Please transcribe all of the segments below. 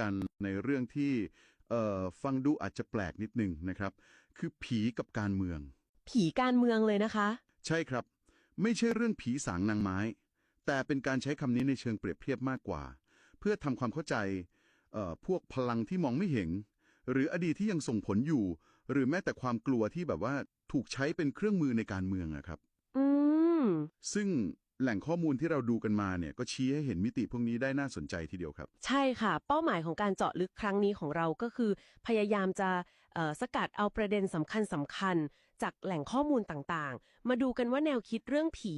กันในเรื่องที่เอ่อฟังดูอาจจะแปลกนิดนึงนะครับ คือผีกับการเมือง ผีการเมืองเลยนะคะ ใช่ครับ ไม่ใช่เรื่องผีสางนางไม้ แต่เป็นการใช้คำนี้ในเชิงเปรียบเทียบมากกว่า เพื่อทำความเข้าใจเอ่อพวกพลังที่มองไม่เห็น หรืออดีตที่ยังส่งผลอยู่ หรือแม้แต่ความกลัวที่แบบว่าถูกใช้เป็นเครื่องมือในการเมืองอะครับ อืมซึ่ง แหล่งข้อมูลที่เราดูกันมาเนี่ยก็ชี้ให้เห็นมิติพวกนี้ได้น่าสนใจทีเดียวครับ ใช่ค่ะ เป้าหมายของการเจาะลึกครั้งนี้ของเราก็คือ พยายามจะเอ่อสกัดเอาประเด็นสำคัญสำคัญๆจากแหล่งข้อมูลต่างๆ มาดูกันว่าแนวคิดเรื่องผี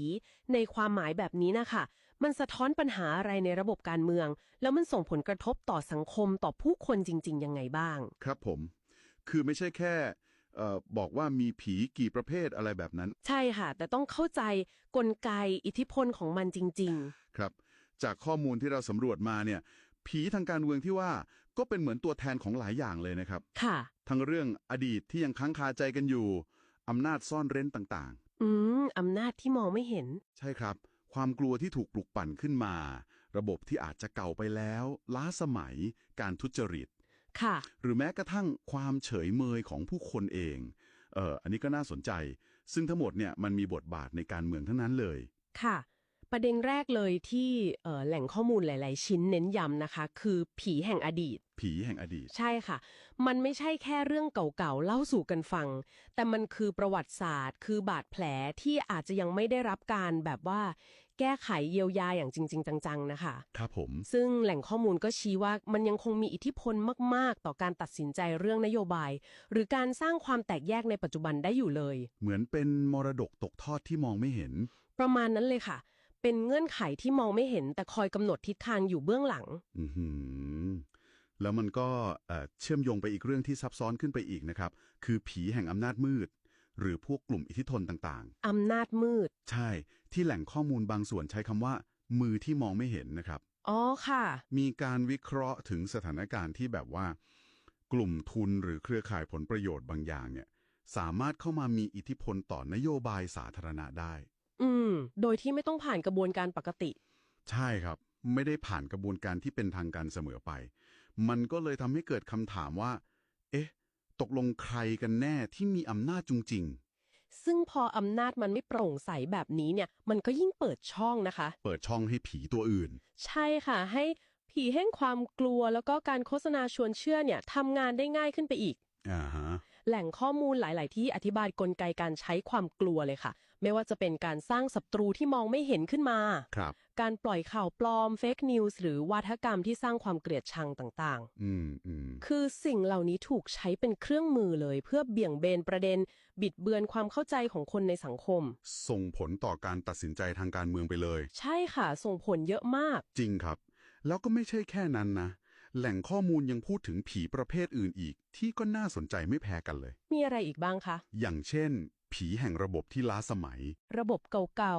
ในความหมายแบบนี้นะคะมันสะท้อนปัญหาอะไรในระบบการเมือง แล้วมันส่งผลกระทบต่อสังคมต่อผู้คนจริง ๆ ยังไงบ้าง ครับผม คือไม่ใช่แค่ เอ่อบอกว่ามีผีกี่ประเภทอะไรแบบนั้น ใช่ค่ะ แต่ต้องเข้าใจกลไกอิทธิพลของมันจริง ครับ จากข้อมูลที่เราสำรวจมาเนี่ย ผีทางการเมืองที่ว่าก็เป็นเหมือนตัวแทนของหลายอย่างเลยนะครับ ๆ ค่ะ ทั้งเรื่องอดีตที่ยังค้างคาใจกันอยู่อำนาจซ่อนเร้นต่างอืมอำนาจที่มองไม่เห็น ๆ ใช่ครับ ความกลัวที่ถูกปลุกปั่นขึ้นมา ระบบที่อาจจะเก่าไปแล้ว ล้าสมัยการทุจริต ค่ะ หรือแม้กระทั่งความเฉยเมยของผู้คนเองเอออันนี้ก็น่าสนใจ ซึ่งทั้งหมดเนี่ยมันมีบทบาทในการเมืองทั้งนั้นเลย ค่ะ ประเด็นแรกเลยที่เอ่อแหล่งข้อมูลหลาย ๆ ชิ้นเน้นย้ำนะคะ คือผีแห่งอดีต ผีแห่งอดีต ใช่ค่ะ มันไม่ใช่แค่เรื่องเก่า ๆ เล่าสู่กันฟัง แต่มันคือประวัติศาสตร์ คือบาดแผลที่อาจจะยังไม่ได้รับการแบบว่า แก้ไขเยียวยาอย่างจริง ๆ จังๆนะคะ ครับผม ซึ่งแหล่งข้อมูลก็ชี้ว่ามันยังคงมีอิทธิพลมาก ๆ ต่อการตัดสินใจเรื่องนโยบาย หรือการสร้างความแตกแยกในปัจจุบันได้อยู่เลย เหมือนเป็นมรดกตกทอดที่มองไม่เห็น ประมาณนั้นเลยค่ะ เป็นเงื่อนไขที่มองไม่เห็น แต่คอยกำหนดทิศทางอยู่เบื้องหลัง อือหือแล้วมันก็เอ่อเชื่อมโยงไปอีกเรื่องที่ซับซ้อนขึ้นไปอีกนะครับ คือผีแห่งอำนาจมืด หรือพวกกลุ่มอิทธิพลต่างอำนาจมืดๆใช่ที่แหล่งข้อมูลบางส่วนใช้คำว่า มือที่มองไม่เห็นนะครับ อ๋อค่ะ มีการวิเคราะห์ถึงสถานการณ์ที่แบบว่า กลุ่มทุนหรือเครือข่ายผลประโยชน์บางอย่างเนี่ยสามารถเข้ามามีอิทธิพลต่อนโยบายสาธารณะได้ อืม โดยที่ไม่ต้องผ่านกระบวนการปกติ ใช่ครับ ไม่ได้ผ่านกระบวนการที่เป็นทางการเสมอไป มันก็เลยทำให้เกิดคำถามว่า เอ๊ะ ตกลงใครกันแน่ที่มีอำนาจจริงซึ่งพออำนาจมันไม่โปร่งใสแบบนี้เนี่ย มันก็ยิ่งเปิดช่องนะคะๆเปิดช่องให้ผีตัวอื่น ใช่ค่ะ ให้ผีแห่งความกลัวแล้วก็การโฆษณาชวนเชื่อเนี่ยทำงานได้ง่ายขึ้นไปอีก อ่าฮะ แหล่งข้อมูลหลาย ๆ ที่อธิบายกลไกการใช้ความกลัวเลยค่ะ ไม่ว่าจะเป็นการสร้างศัตรูที่มองไม่เห็นขึ้นมา ครับ การปล่อยข่าวปลอมเฟกนิวส์หรือวาทกรรมที่สร้างความเกลียดชังต่างอืมอืมๆคือสิ่งเหล่านี้ถูกใช้เป็นเครื่องมือเลย เพื่อเบี่ยงเบนประเด็น บิดเบือนความเข้าใจของคนในสังคม ส่งผลต่อการตัดสินใจทางการเมืองไปเลย ใช่ค่ะ ส่งผลเยอะมาก จริงครับ แล้วก็ไม่ใช่แค่นั้นนะ แหล่งข้อมูลยังพูดถึงผีประเภทอื่นอีก ที่ก็น่าสนใจไม่แพ้กันเลย มีอะไรอีกบ้างคะ อย่างเช่น ผีแห่งระบบที่ล้าสมัย ระบบเก่า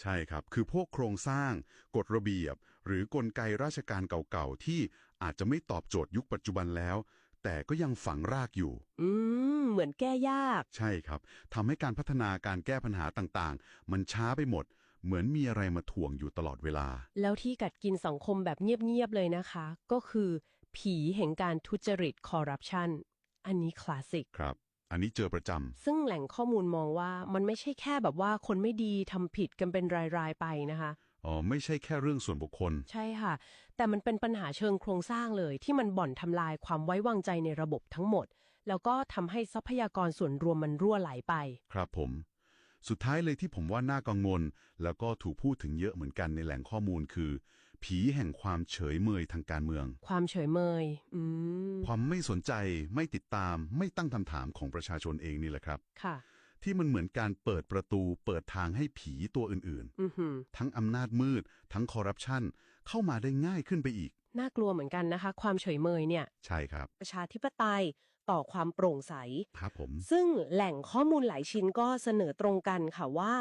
ใช่ครับ คือพวกโครงสร้าง กฎระเบียบ หรือกลไกราชการเก่าๆ ที่อาจจะไม่ตอบโจทย์ยุคปัจจุบันแล้ว แต่ก็ยังฝังรากอยู่ ๆ อืม เหมือนแก้ยาก ใช่ครับ ทำให้การพัฒนาการแก้ปัญหาต่างๆ มันช้าไปหมด เหมือนมีอะไรมาถ่วงอยู่ตลอดเวลา แล้วที่กัดกินสังคมแบบเงียบ ๆ เลยนะคะ ก็คือ ผีแห่งการทุจริตคอร์รัปชันอันนี้คลาสสิก ครับ อันนี้เจอประจำซึ่งแหล่งข้อมูลมองว่ามันไม่ใช่แค่แบบว่าคนไม่ดีทำผิดกันเป็นราย ๆ ไปนะคะ อ๋อไม่ใช่แค่เรื่องส่วนบุคคล ใช่ค่ะ แต่มันเป็นปัญหาเชิงโครงสร้างเลย ที่มันบ่อนทำลายความไว้วางใจในระบบทั้งหมด แล้วก็ทำให้ทรัพยากรส่วนรวมมันรั่วไหลไป ครับผม สุดท้ายเลยที่ผมว่าน่ากังวล แล้วก็ถูกพูดถึงเยอะเหมือนกันในแหล่งข้อมูลคือ ผีแห่งความเฉยเมยทางการเมือง ความเฉยเมยอืมความไม่สนใจไม่ติดตาม ไม่ตั้งคำถามของประชาชนเองนี่แหละครับ ค่ะ ที่มันเหมือนการเปิดประตูเปิดทางให้ผีตัวอื่นอือหือ ๆ ทั้งอำนาจมืด ทั้งคอร์รัปชันเข้ามาได้ง่ายขึ้นไปอีก น่ากลัวเหมือนกันนะคะ ความเฉยเมยเนี่ยใช่ครับ ประชาธิปไตยต่อความโปร่งใส ครับผม ซึ่งแหล่งข้อมูลหลายชิ้นก็เสนอตรงกันค่ะว่า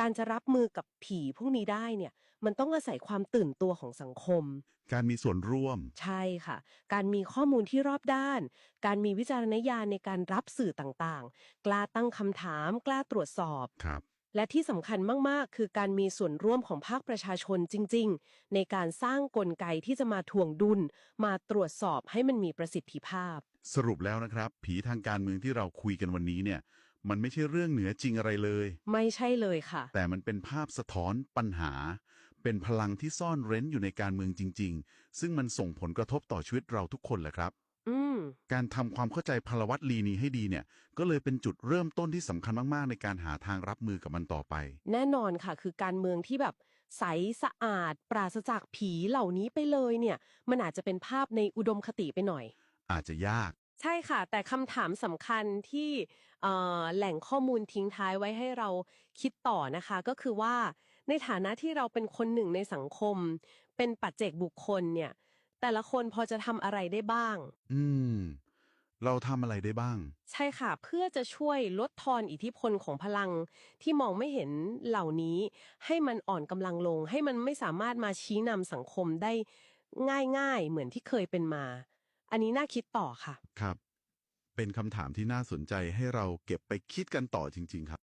การจะรับมือกับผีพวกนี้ได้เนี่ย มันต้องอาศัยความตื่นตัวของสังคม การมีส่วนร่วม ใช่ค่ะ การมีข้อมูลที่รอบด้าน การมีวิจารณญาณในการรับสื่อต่างๆ กล้าตั้งคำถาม กล้าตรวจสอบ ครับ และที่สำคัญมาก ๆ คือการมีส่วนร่วมของภาคประชาชนจริง ๆ ในการสร้างกลไกที่จะมาถ่วงดุล มาตรวจสอบให้มันมีประสิทธิภาพ สรุปแล้วนะครับ ผีทางการเมืองที่เราคุยกันวันนี้เนี่ย มันไม่ใช่เรื่องเหนือจริงอะไรเลย ไม่ใช่เลยค่ะ แต่มันเป็นภาพสะท้อนปัญหา เป็นพลังที่ซ่อนเร้นอยู่ในการเมืองจริง ๆ ซึ่งมันส่งผลกระทบต่อชีวิตเราทุกคนแหละครับ อืม การทำความเข้าใจพลวัตลีนี้ให้ดีเนี่ย ก็เลยเป็นจุดเริ่มต้นที่สำคัญมากๆ ในการหาทางรับมือกับมันต่อไป แน่นอนค่ะ คือการเมืองที่แบบใสสะอาด ปราศจากผีเหล่านี้ไปเลยเนี่ย มันอาจจะเป็นภาพในอุดมคติไปหน่อย อาจจะยาก ใช่ค่ะ แต่คำถามสำคัญที่เอ่อแหล่งข้อมูลทิ้งท้ายไว้ให้เราคิดต่อนะคะ ก็คือว่าในฐานะที่เราเป็นคนหนึ่งในสังคม เป็นปัจเจกบุคคลเนี่ย แต่ละคนพอจะทำอะไรได้บ้าง อืม เราทำอะไรได้บ้าง ใช่ค่ะ เพื่อจะช่วยลดทอนอิทธิพลของพลัง ที่มองไม่เห็นเหล่านี้ ให้มันอ่อนกำลังลง ให้มันไม่สามารถมาชี้นำสังคมได้ง่ายๆ เหมือนที่เคยเป็นมา อันนี้น่าคิดต่อค่ะ ครับ เป็นคำถามที่น่าสนใจให้เราเก็บไปคิดกันต่อจริง ๆ ครับ